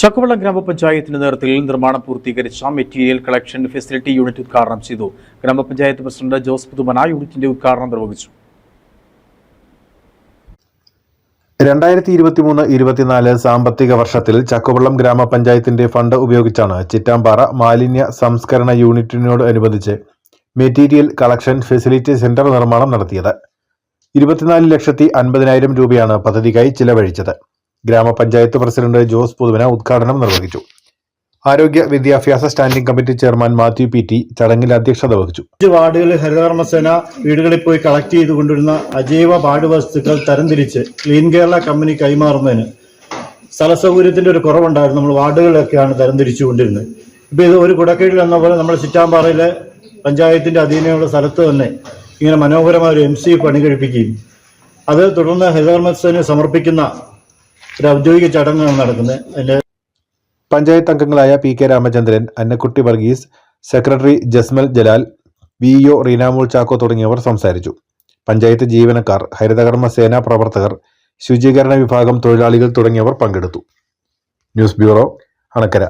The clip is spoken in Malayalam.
ചക്കുവള്ളം ഗ്രാമപഞ്ചായത്തിന്റെ നേതൃത്വത്തിൽ നിർമ്മാണം പൂർത്തീകരിച്ച മെറ്റീരിയൽ കളക്ഷൻ ഫെസിലിറ്റി യൂണിറ്റ് ഉദ്ഘാടനം ചെയ്തു. ഗ്രാമപഞ്ചായത്ത് പ്രസിഡന്റ് ജോസ് പുതുമന യൂണിറ്റിന്റെ ഉദ്ഘാടനം നിർവഹിച്ചു. രണ്ടായിരത്തി ഇരുപത്തിമൂന്ന് ഇരുപത്തിനാല് സാമ്പത്തിക വർഷത്തിൽ ചക്കുവള്ളം ഗ്രാമപഞ്ചായത്തിന്റെ ഫണ്ട് ഉപയോഗിച്ചാണ് ചിറ്റാമ്പാറ മാലിന്യ സംസ്കരണ യൂണിറ്റിനോട് അനുബന്ധിച്ച് മെറ്റീരിയൽ കളക്ഷൻ ഫെസിലിറ്റി സെന്റർ നിർമ്മാണം നടത്തിയത്. ഇരുപത്തിനാല് ലക്ഷത്തി അൻപതിനായിരം രൂപയാണ് പദ്ധതിക്കായി ചിലവഴിച്ചത്. ഗ്രാമപഞ്ചായത്ത് പ്രസിഡന്റ് ജോസ് പുതുവന ഉദ്ഘാടനം നിർവഹിച്ചു. ആരോഗ്യ വിദ്യാഭ്യാസ standing committee chairman Mathew P T ചടങ്ങിൽ അധ്യക്ഷത വഹിച്ചു. അഞ്ച് വാർഡുകളിൽ ഹരിതകർമ്മസേന വീടുകളിൽ പോയി കളക്ട് ചെയ്ത് കൊണ്ടിരുന്ന അജൈവ പാടുവസ്തുക്കൾ തരംതിരിച്ച് ക്ലീൻ കേരള കമ്പനി കൈമാറുന്നതിന് സ്ഥല സൗകര്യത്തിന്റെ ഒരു കുറവുണ്ടായിരുന്നു. നമ്മൾ വാർഡുകളിലൊക്കെയാണ് തരംതിരിച്ചു കൊണ്ടിരുന്നത്. ഇപ്പൊ ഇത് ഒരു കുടക്കീഴിൽ എന്ന പോലെ നമ്മുടെ ചിറ്റാമ്പാറയിലെ പഞ്ചായത്തിന്റെ അധീനമുള്ള സ്ഥലത്ത് തന്നെ ഇങ്ങനെ മനോഹരമായ ഒരു എം സി പണി കഴിപ്പിക്കുകയും അത് തുടർന്ന് ഹരിതകർമ്മസേന സമർപ്പിക്കുന്ന ഒരു ഔദ്യോഗിക ചടങ്ങാണ് നടക്കുന്നത്. അതിന്റെ പഞ്ചായത്ത് അംഗങ്ങളായ P K Ramachandran Annakutty Varghese secretary Jasmal Jalal V O Reenamol Chacko തുടങ്ങിയവർ സംസാരിച്ചു. പഞ്ചായത്ത് ജീവനക്കാർ ഹരിതകർമ്മ സേനാ പ്രവർത്തകർ ശുചീകരണ വിഭാഗം തൊഴിലാളികൾ തുടങ്ങിയവർ പങ്കെടുത്തു. News bureau Anakkara.